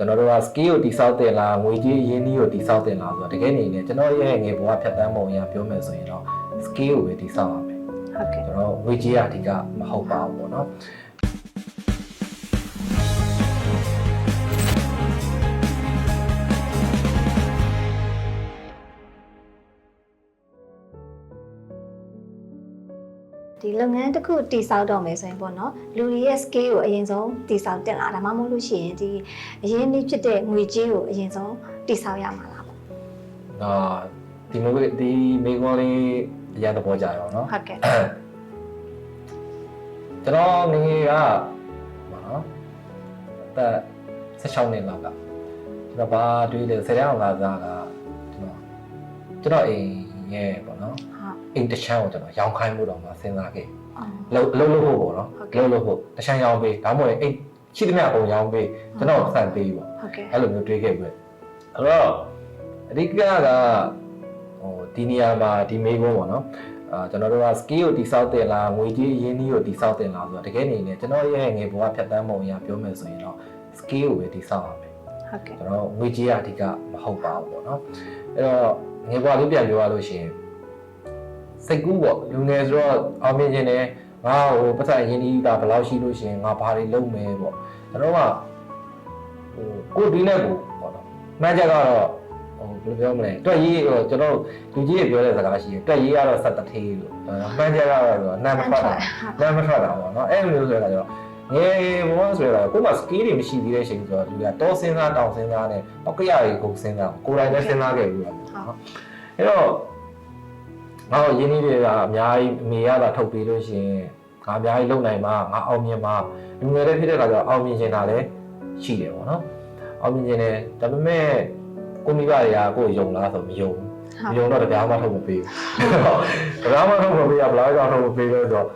ကျွန်တော်တို့က skill ကိုတိဆောက်တင်လားငွေကြေးရင်းနှီးကိုတိဆောက်တင်လားဆိုတော့တကယ်နေနေကျွန်တော်ရဲ့ငွေဘဝဖြတ်သန်းပုံအရပြောမယ်ဆိုရင်တော့ skill ကိုပဲတိဆောက်ရမယ်ဟုတ်ကဲ့ကျွန်တော်ငွေကြေးကအဓိကမဟုတ်ပါဘူးပေါ့နော် ဒီလုပ်ငန်းတစ်ခုတည်ဆောက်တော့မယ်ဆိုရင်ပေါ့နော်လူတွေရဲ့ scale ကိုအရင်ဆုံးတည်ဆောက်တင်လာဒါမှမဟုတ်လို့ရှိရင်ဒီအရင်နေ့ဖြစ်တဲ့ငွေကြေးကိုအရင်ဆုံးတည်ဆောက်ရမှာလားပေါ့အာဒီမိုကဒီမေကွန်လေးအရင်သဘောကြရအောင်နော်ဟုတ်ကဲ့ကျွန်တော်ငယ်ငယ်ကဘာနော်တက်16နှစ်လောက်ကကျွန်တော်ဘာတွေးလဲဆယ်တန်းအောင်လာစားကကျွန်တော်ကျွန်တော်အိမ်ရဲ့ပေါ့နော်ဟုတ် အိမ်တစ်ချမ်းကိုကျွန်တော်ရောင်းခိုင်းမှုတော့မှစဉ်းစားခဲ့အော်လုံးလုံးလို့ဖို့ပေါ့နော်ဟုတ်ကဲ့လုံးလို့ဖို့တစ်ချမ်းရောင်းပေးဒါမှမဟုတ်အိမ်ရှိသမျှအကုန်ရောင်းပေးကျွန်တော်ဆန်ပေးပေါ့ဟုတ်ကဲ့အဲ့လိုမျိုးတွေးခဲ့ပြီအဲ့တော့အဓိကကဟိုဒီနေရာမှာဒီမေးခွန်းပေါ့နော်အာကျွန်တော်တို့က skill ကိုတိဆောက်တင်လားငွေကြေးရင်းနှီးကိုတိဆောက်တင်လားဆိုတော့တကယ်နေနေကျွန်တော်ရဲ့ငွေဘဝဖြတ်သန်းပုံအရပြောမယ်ဆိုရင်တော့ skill ကိုပဲတိဆောက်ရမယ်ဟုတ်ကဲ့ကျွန်တော်ငွေကြေးကအဓိကမဟုတ်ပါဘူးပေါ့နော်အဲ့တော့ငွေဘဝလေးပြန်ပြောရလို့ရှိရင် စိတ်ကူးပေါ့လူငယ်ဆိုတော့အောင်မြင်ခြင်းနဲ့ငါဟိုပတ်သက်ရင်းနှီးတာဘယ်လောက်ရှိလို့ရှိရင်ငါဘာတွေလုပ်မယ်ပေါ့ကျွန်တော်ကဟိုကိုဒီနဲ့ကိုပေါ့နော်မှန်ချက်ကတော့ဟိုဘယ်လိုပြောမလဲတွက်ရေးတော့ကျွန်တော်လူကြီးတွေပြောတဲ့စကားရှိတယ်တွက်ရေးကတော့စက်တထေးလို့မှန်ချက်ကတော့နာမထွက်တာနာမထွက်တာပေါ့နော်အဲ့လိုမျိုးဆိုရတာကျတော့ငယ်ဘဝဆိုရတာကိုယ်က skill တွေမရှိသေးတဲ့ချိန်ဆိုတော့လူကတောစဉ်းစားတောင်စဉ်းစားနဲ့ပောက်ကရတွေကိုစဉ်းစားကိုယ်တိုင်လည်းစဉ်းစားခဲ့ဘူးပေါ့နော်အဲ့တော့ နောက်ရင်းနှီးတွေကကအများကြီးမေရတာထုတ်ပြီးလို့ရှိရင်ငါအများကြီးလုံနိုင်မှာငါအောင်မြင်မှာငွေတွေဖြစ်တဲ့အခါကျတော့အောင်မြင်ချင်တာလည်းရှိတယ်ပေါ့နော်အောင်မြင်ချင်တယ်ဒါပေမဲ့ကိုမိဘတွေကကိုယုံလားဆိုမယုံမယုံတော့တရားမှထုတ်မပေးဘူးတရားမှထုတ်မပေးရဘလားကြောင့်ထုတ်မပေးလို့ဆိုတော့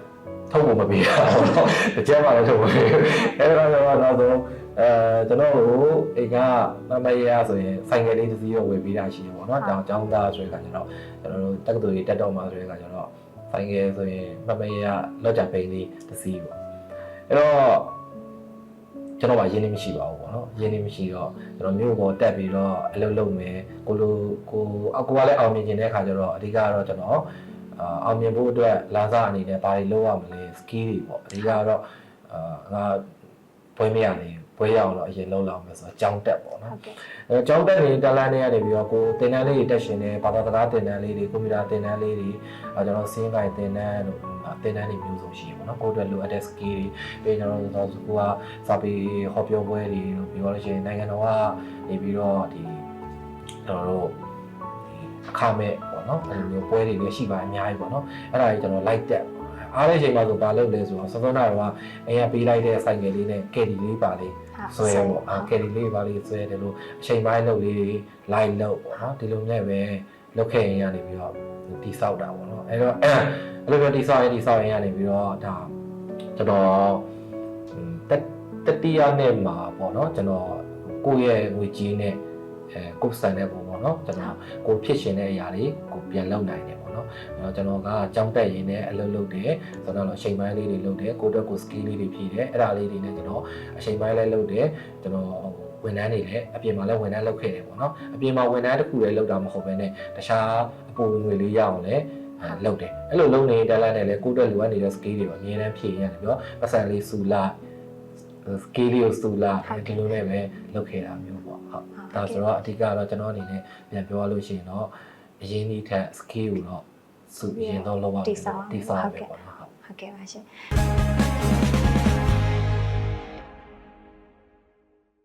ထုတ်ဖို့မပေးတာပေါ့နော်ကြမ်းမှလည်းထုတ်မပေးအဲ့ဒါကြောင့်တော့ အဲကျွန်တော်တို့အိမ်ကမမရဆိုရင်ဆိုင်ကယ်လေးတစ်စီးတော့ဝယ်ပေးတာရှိတယ်ပေါ့နော်တောင်ကျောင်းသားဆိုတဲ့ခါကျတော့ကျွန်တော်တို့တက္ကသိုလ်ကြီးတက်တော့မှဆိုတဲ့ခါကျတော့ဆိုင်ကယ်ဆိုရင်မမရလော့ကြပိန်လေးတစ်စီးပေါ့အဲ့တော့ကျွန်တော်ကရင်းနှီးမရှိပါဘူးပေါ့နော်ရင်းနှီးမရှိတော့ကျွန်တော်မြို့ပေါ်တက်ပြီးတော့အလုပ်လုပ်မယ်ကိုလိုကိုအကူကလည်းအောင်မြင်ခြင်းတဲ့အခါကျတော့အဓိကတော့ကျွန်တော်အာအောင်မြင်ဖို့အတွက်လာစားအနေနဲ့ဘာတွေလုပ်ရမလဲ skill တွေပေါ့အဓိကတော့အာငါပွဲမရနေ ပွဲရအောင်တော့အရင်လုပ်လောက်မယ်ဆိုတော့ကြောင်းတက်ပေါ့နော်ဟုတ်ကဲ့အဲကြောင်းတက်နေတက်လန်းနေရနေပြီးတော့ကိုတင်တန်းလေးတွေတက်ရှင်နေဘာသာစကားတင်တန်းလေးတွေကွန်ပျူတာတင်တန်းလေးတွေအဲကျွန်တော်စင်းကိုင်တင်တန်းတို့တင်တန်းတွေမျိုးစုံရှိရပါတော့ကိုယ့်အတွက်လိုအပ်တဲ့ skill တွေပြီးကျွန်တော်တို့ဆိုကိုကစာပေဟောပြောပွဲတွေတို့ပြောလို့ရှိရင်နိုင်ငံတော်ကနေပြီးတော့ဒီကျွန်တော်တို့ဒီအခမဲ့ပေါ့နော်အဲလိုမျိုးပွဲတွေလည်းရှိပါအများကြီးပေါ့နော်အဲ့ဒါကြီးကျွန်တော် like တက် အားတဲ့ချိန်မှာဆိုဘာလုပ်လဲဆိုတော့စောစောနာတော့အိမ်ကပေးလိုက်တဲ့ဆိုင်ကယ်လေးနဲ့ကယ်ဒီလေးပါလေးဆွဲပေါ့အာကယ်ရီလေးပါလေးဆွဲတယ်လို့အချိန်ပိုင်းလုပ်လေးတွေလိုက်လုပ်ပေါ့နော်ဒီလိုနဲ့ပဲလုပ်ခဲ့ရင်ရနေပြီးတော့တိဆောက်တာပေါ့နော်အဲ့တော့အဲ့လိုပဲတိဆောက်ရင်တိဆောက်ရင်ရနေပြီးတော့ဒါကျွန်တော်တက်တတိယနဲ့မှာပေါ့နော်ကျွန်တော်ကိုယ့်ရဲ့ငွေကြေးနဲ့အဲကိုယ်စံတဲ့ပုံ ပေါ့နော်ကျွန်တော်ကိုဖြစ်ရှင်တဲ့အရာတွေကိုပြန်လုပ်နိုင်တယ်ပေါ့နော်အဲ့တော့ကျွန်တော်ကကြောင်းတက်ရင်းနဲ့အလုပ်လုပ်တယ်ဆိုတော့အချိန်ပိုင်းလေးတွေလုပ်တယ်ကိုယ့်အတွက်ကို skill လေးတွေဖြည့်တယ်အဲ့ဒါလေးတွေနဲ့ကျွန်တော်အချိန်ပိုင်းလေးလုပ်တယ်ကျွန်တော်ဝန်ထမ်းတွေလည်းအပြင်မှာလည်းဝန်ထမ်းလုပ်ခဲ့တယ်ပေါ့နော်အပြင်မှာဝန်ထမ်းတစ်ခုလည်းလုပ်တာမဟုတ်ဘဲနဲ့တခြားအပေါ်ဝင်ငွေလေးရအောင်လည်းအဲလုပ်တယ်အဲ့လိုလုပ်နေတဲ့လမ်းနဲ့လည်းကိုယ့်အတွက်လိုအပ်နေတဲ့ skill တွေပေါ့အများတန်းဖြည့်ရတယ်ပြီးတော့ပတ်စံလေးစူလာ skill လေးကိုစူလာဒီလိုနဲ့ပဲလုပ်ခဲ့တာမျိုးပေါ့ဟုတ် ဒါဆိုတော့အဓိကတော့ကျွန်တော်အနေနဲ့ပြန်ပြောရလို့ရှိရင်တော့အရင်ဒီထက် skill ကိုတော့စူအရင်တော့လောက်ရမယ်တိဆောက်ရမယ်ပေါ့နော်ဟုတ်ဟုတ်ကဲ့ပါရှင်